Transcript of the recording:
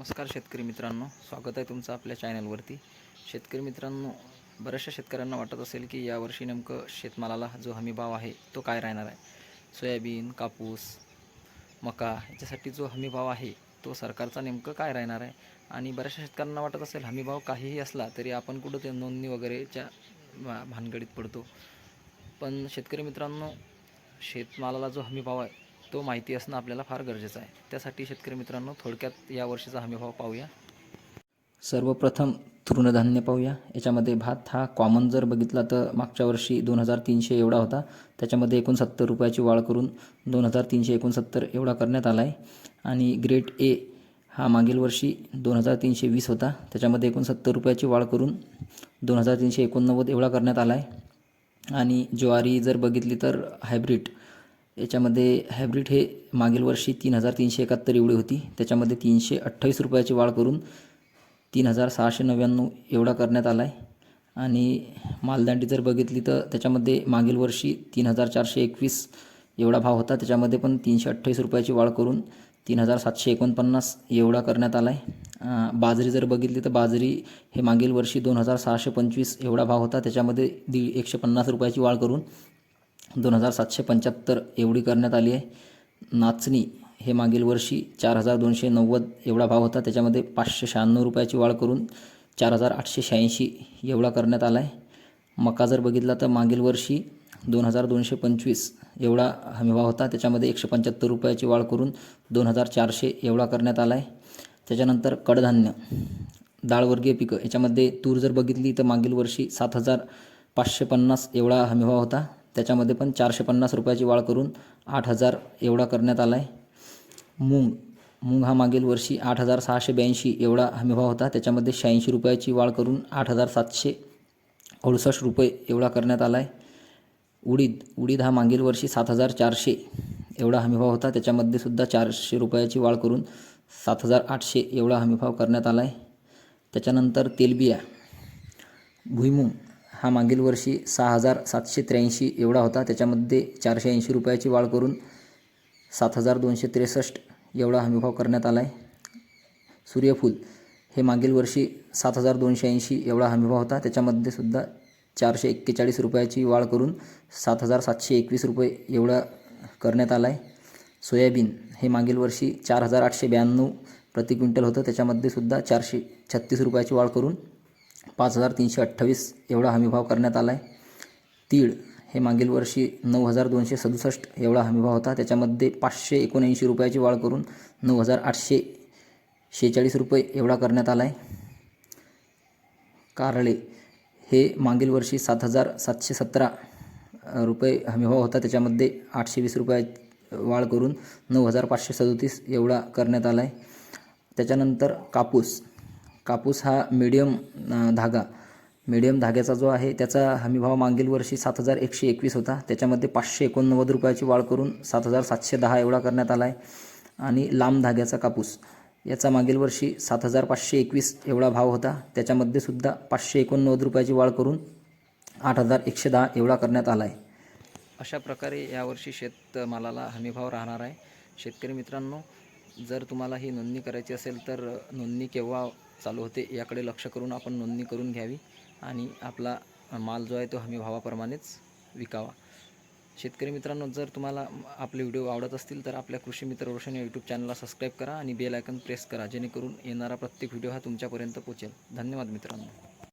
नमस्कार शेतकरी मित्रांनो. स्वागत आहे तुमचं आपल्या चॅनलवरती. शेतकरी मित्रांनो बऱ्याचशा शेतकऱ्यांना वाटत असेल की यावर्षी नेमकं शेतमालाला जो हमी भाव आहे तो काय राहणार आहे? सोयाबीन कापूस मका याच्यासाठी जो हमी भाव आहे तो सरकारचा नेमकं काय राहणार आहे? आणि बऱ्याचशा शेतकऱ्यांना वाटत असेल हमी भाव काहीही असला तरी आपण कुठं ते नोंदणी वगैरेच्या भा- भानगडीत पडतो. पण शेतकरी मित्रांनो शेतमालाला जो हमी भाव आहे तो माहिती असणं आपल्याला फार गरजेचं आहे. त्यासाठी शेतकरी मित्रांनो थोडक्यात या वर्षीचा हमीभाव पाहूया. सर्वप्रथम तृणधान्य पाहूया. याच्यामध्ये भात हा कॉमन जर बघितला तर मागच्या वर्षी दोन हजार तीनशे एवढा होता. त्याच्यामध्ये एकोणसत्तर रुपयाची वाढ करून दोन हजार तीनशे एकोणसत्तर एवढा करण्यात आला आहे आणि ग्रेड ए हा मागील वर्षी दोन हजार तीनशे वीस होता. त्याच्यामध्ये एकोणसत्तर रुपयाची वाढ करून दोन हजार तीनशे एकोणनव्वद एवढा करण्यात आला आहे आणि ज्वारी जर बघितली तर हायब्रिड याच्यामध्ये हायब्रिड हे मागील वर्षी तीन हजार तीनशे एकाहत्तर एवढी होती. त्याच्यामध्ये तीनशे अठ्ठावीस रुपयाची वाढ करून तीन हजार सहाशे नव्याण्णव एवढा करण्यात आला आहे आणि मालदांडी जर बघितली तर त्याच्यामध्ये मागील वर्षी तीन हजार चारशे एकवीस एवढा भाव होता. त्याच्यामध्ये पण तीनशे अठ्ठावीस रुपयाची वाढ करून तीन हजार सातशे एकोणपन्नास एवढा करण्यात आला आहे बाजरी जर बघितली तर बाजरी हे मागील वर्षी दोन हजार सहाशे पंचवीस एवढा भाव होता. त्याच्यामध्ये दीड एकशे पन्नास रुपयाची वाढ करून दोन हजार सातशे पंच्याहत्तर एवढी करण्यात आली आहे. नाचणी हे मागील वर्षी चार हजार दोनशे नव्वद एवढा भाव होता. त्याच्यामध्ये पाचशे शहाण्णव रुपयाची वाढ करून चार हजार आठशे शहाऐंशी एवढा करण्यात आला आहे. मका जर बघितला तर मागील वर्षी दोन हजार दोनशे पंचवीस एवढा हमीभाव होता. त्याच्यामध्ये एकशे पंच्याहत्तर रुपयाची वाढ करून दोन हजार चारशे एवढा करण्यात आला आहे. त्याच्यानंतर कडधान्य डाळवर्गीय पिकं याच्यामध्ये तूर जर बघितली तर मागील वर्षी सात हजार पाचशे पन्नास एवढा हमीभाव होता. त्याच्यामध्ये पण चारशे पन्नास रुपयाची वाढ करून आठ हजार एवढा करण्यात आला आहे मूग मूग हा मागील वर्षी आठ हजार सहाशे ब्याऐंशी एवढा हमीभाव होता. त्याच्यामध्ये शहाऐंशी रुपयाची वाढ करून आठ हजार सातशे अडुसष्ट रुपये एवढा करण्यात आला आहे उडीद उडीद हा मागील वर्षी सात हजार चारशे एवढा हमीभाव होता. त्याच्यामध्ये सुद्धा चारशे रुपयाची वाढ करून सात हजार आठशे एवढा हमीभाव करण्यात आला आहे त्याच्यानंतर तेलबिया भुईमुंग हा मागील वर्षी सहा हजार सातशे त्र्याऐंशी एवढा होता. त्याच्यामध्ये चारशे ऐंशी रुपयाची वाढ करून सात हजार दोनशे त्रेसष्ट एवढा हमीभाव करण्यात आला आहे सूर्यफूल हे मागील वर्षी सात हजार दोनशे ऐंशी एवढा हमीभाव होता. त्याच्यामध्ये सुद्धा चारशे एक्केचाळीस रुपयाची वाढ करून सात हजार सातशे एकवीस रुपये एवढा करण्यात आला आहे सोयाबीन हे मागील वर्षी चार हजार आठशे ब्याण्णव प्रति क्विंटल होतं. त्याच्यामध्ये सुद्धा चारशे छत्तीस रुपयाची वाढ करून पाच हजार तीनशे अठ्ठावीस एवढा हमीभाव करण्यात आला आहे तीळ हे मागील वर्षी नऊ हजार दोनशे सदुसष्ट एवढा हमीभाव होता. त्याच्यामध्ये पाचशे एकोणऐंशी रुपयाची वाढ करून नऊ हजार आठशे शेहेचाळीस रुपये एवढा करण्यात आला आहे कारळे हे मागील वर्षी सात हजार सातशे सतरा रुपये हमीभाव होता. त्याच्यामध्ये आठशे वीस रुपया वाढ करून नऊ हजार पाचशे सदोतीस एवढा करण्यात आला आहे त्याच्यानंतर कापूस. कापूस हा मिडियम धागा. मिडियम धाग्याचा जो आहे त्याचा हमीभाव मागील वर्षी सात हजार एकशे एकवीस होता. त्याच्यामध्ये पाचशे एकोणनव्वद रुपयाची वाढ करून सात हजार सातशे दहा एवढा करण्यात आला आहे आणि लांब धाग्याचा कापूस याचा मागील वर्षी सात हजार पाचशे एकवीस एवढा भाव होता. त्याच्यामध्ये सुद्धा पाचशे एकोणनव्वद रुपयाची वाढ करून आठ हजार एकशे दहा एवढा करण्यात आला आहे अशा प्रकारे यावर्षी शेतमालाला हमीभाव राहणार आहे. शेतकरी मित्रांनो जर तुम्हाला ही नोंदणी करायची असेल तर नोंदणी केव्हा चालू होते याकडे लक्ष करून आपण नोंदणी करून घ्यावी आणि आपला माल जो आहे तो हमीभावाप्रमाणेच विकावा. शेतकरी मित्रांनो जर तुम्हाला आपले व्हिडिओ आवडत असतील तर आपल्या कृषी मित्र रोशन या यूट्यूब चॅनलला सबस्क्राईब करा आणि बेल आयकन प्रेस करा जेणेकरून येणारा प्रत्येक व्हिडिओ हा तुमच्यापर्यंत पोचेल धन्यवाद मित्रांनो.